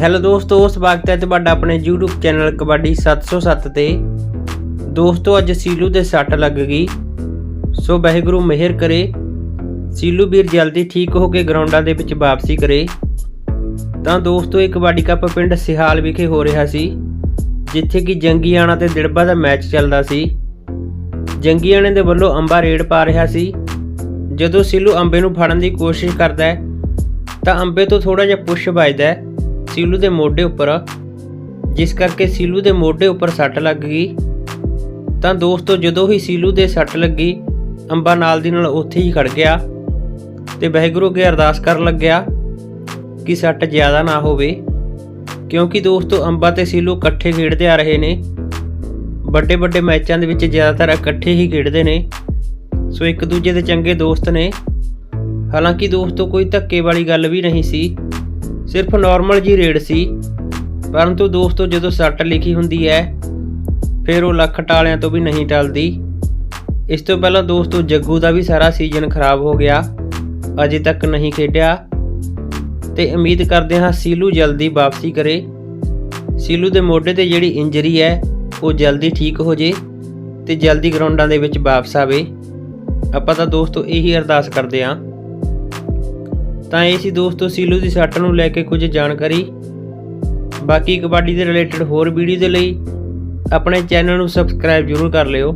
Hello ਦੋਸਤੋ ਸਵਾਗਤ ਹੈ ਤੁਹਾਡਾ ਆਪਣੇ YouTube ਚੈਨਲ ਕਬੱਡੀ 707 ਤੇ। ਦੋਸਤੋ, ਅੱਜ ਸੀਲੂ ਦੇ ਸੱਟ ਲੱਗ ਗਈ। ਸੋ ਵਾਹਿਗੁਰੂ ਮਿਹਰ ਕਰੇ। ਸੀਲੂ ਵੀਰ ਜਲਦੀ ਠੀਕ ਹੋ ਕੇ ਗਰਾਊਂਡਾਂ ਦੇ ਵਿੱਚ ਵਾਪਸੀ ਕਰੇ। ਤਾਂ ਦੋਸਤੋ, ਇਹ ਕਬੱਡੀ ਕੱਪ ਪਿੰਡ ਸਿਹਾਲ ਵਿਖੇ ਹੋ ਰਿਹਾ ਸੀ, ਜਿੱਥੇ ਕਿ ਜੰਗੀਆਣਾ ਤੇ ਦਿੜਬਾ ਦਾ ਮੈਚ ਚੱਲਦਾ ਸੀ। ਜੰਗੀਆਣੇ ਦੇ ਵੱਲੋਂ ਅੰਬਾ ਰੇਡ ਪਾ ਰਿਹਾ ਸੀ। ਜਦੋਂ ਸੀਲੂ ਅੰਬੇ ਨੂੰ ਫੜਨ ਦੀ ਕੋਸ਼ਿਸ਼ ਕਰਦਾ ਹੈ, ਤਾਂ ਅੰਬੇ ਤੋਂ ਥੋੜਾ ਜਿਹਾ ਪੁਸ਼ ਵੱਜਦਾ ਹੈ ਸੀਲੂ ਦੇ ਮੋਢੇ ਉੱਪਰ ਜਿਸ ਕਰਕੇ ਸੀਲੂ ਦੇ ਮੋਢੇ ਉੱਪਰ ਸੱਟ ਲੱਗ ਗਈ। ਤਾਂ ਦੋਸਤੋ, ਜਦੋਂ ਹੀ ਸੀਲੂ ਦੇ ਸੱਟ ਲੱਗੀ, ਅੰਬਾ ਨਾਲ ਦੀ ਨਾਲ ਉੱਥੇ ਹੀ ਖੜ ਗਿਆ ਤੇ ਵਾਹਿਗੁਰੂ ਅੱਗੇ ਅਰਦਾਸ ਕਰਨ ਲੱਗਿਆ ਕਿ ਸੱਟ ਜ਼ਿਆਦਾ ਨਾ ਹੋਵੇ। ਕਿਉਂਕਿ ਦੋਸਤੋ, ਅੰਬਾ ਤੇ ਸੀਲੂ ਇਕੱਠੇ ਖੇਡਦੇ ਆ ਰਹੇ ਨੇ। ਵੱਡੇ ਵੱਡੇ ਮੈਚਾਂ ਦੇ ਵਿੱਚ ਜ਼ਿਆਦਾਤਰ ਇਕੱਠੇ ਹੀ ਖੇਡਦੇ ਨੇ। ਸੋ ਇੱਕ ਦੂਜੇ ਦੇ ਚੰਗੇ ਦੋਸਤ ਨੇ। ਹਾਲਾਂਕਿ ਦੋਸਤੋ, ਕੋਈ ਧੱਕੇ ਵਾਲੀ ਗੱਲ ਵੀ ਨਹੀਂ ਸੀ। ਸਿਰਫ ਨਾਰਮਲ ਜੀ ਰੇਡ ਸੀ। ਪਰੰਤੂ ਦੋਸਤੋ, ਜਦੋਂ ਸੱਟ ਲਿਖੀ ਹੁੰਦੀ ਹੈ, ਫਿਰ ਉਹ ਲੱਖ ਟਾਲਿਆਂ ਤੋਂ ਵੀ ਨਹੀਂ ਟਲਦੀ। ਇਸ ਤੋਂ ਪਹਿਲਾਂ ਦੋਸਤੋ, ਜੱਗੂ ਦਾ ਵੀ ਸਾਰਾ ਸੀਜ਼ਨ ਖਰਾਬ ਹੋ ਗਿਆ। ਅਜੇ ਤੱਕ ਨਹੀਂ ਖੇਡਿਆ। ਤੇ ਉਮੀਦ ਕਰਦੇ ਹਾਂ ਸੀਲੂ ਜਲਦੀ ਵਾਪਸੀ ਕਰੇ। ਸੀਲੂ ਦੇ ਮੋਢੇ ਤੇ ਜਿਹੜੀ ਇੰਜਰੀ ਹੈ, ਉਹ ਜਲਦੀ ਠੀਕ ਹੋ ਜੇ ਤੇ ਜਲਦੀ ਗਰਾਊਂਡਾਂ ਦੇ ਵਿੱਚ ਵਾਪਸ ਆਵੇ। ਆਪਾਂ ਤਾਂ ਦੋਸਤੋ, ਇਹੀ ਅਰਦਾਸ ਕਰਦੇ ਆਂ ਤਾਂ ਇਹ ਸੀ ਦੋਸਤੋ ਸੀਲੂ ਦੀ ਸੱਟ ਨੂੰ ਲੈ ਕੇ ਕੁਝ ਜਾਣਕਾਰੀ। ਬਾਕੀ ਕਬੱਡੀ ਦੇ ਰਿਲੇਟਡ ਹੋਰ ਵੀਡੀਓ ਦੇ ਲਈ ਆਪਣੇ ਚੈਨਲ ਨੂੰ ਸਬਸਕ੍ਰਾਈਬ ਜ਼ਰੂਰ ਕਰ ਲਿਓ।